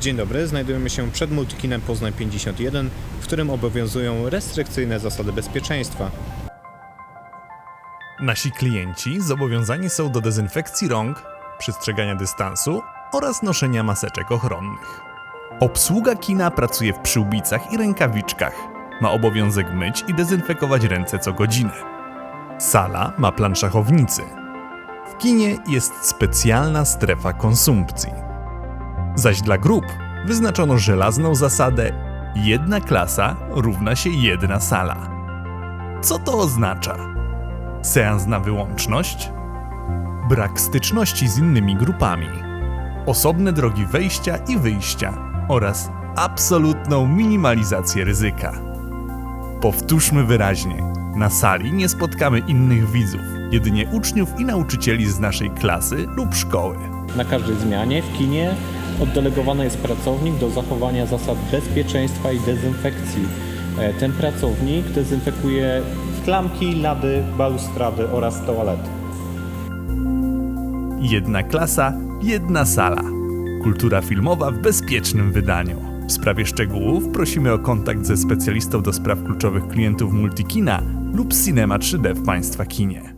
Dzień dobry, znajdujemy się przed Multikinem Poznań 51, w którym obowiązują restrykcyjne zasady bezpieczeństwa. Nasi klienci zobowiązani są do dezynfekcji rąk, przestrzegania dystansu oraz noszenia maseczek ochronnych. Obsługa kina pracuje w przyłbicach i rękawiczkach. Ma obowiązek myć i dezynfekować ręce co godzinę. Sala ma plan szachownicy. W kinie jest specjalna strefa konsumpcji. Zaś dla grup wyznaczono żelazną zasadę jedna klasa równa się jedna sala. Co to oznacza? Seans na wyłączność? Brak styczności z innymi grupami. Osobne drogi wejścia i wyjścia oraz absolutną minimalizację ryzyka. Powtórzmy wyraźnie: na sali nie spotkamy innych widzów, jedynie uczniów i nauczycieli z naszej klasy lub szkoły. Na każdej zmianie w kinie oddelegowany jest pracownik do zachowania zasad bezpieczeństwa i dezynfekcji. E, Ten pracownik dezynfekuje klamki, lady, balustrady oraz toalety. Jedna klasa, jedna sala. Kultura filmowa w bezpiecznym wydaniu. W sprawie szczegółów prosimy o kontakt ze specjalistą do spraw kluczowych klientów Multikina lub Cinema 3D w Państwa kinie.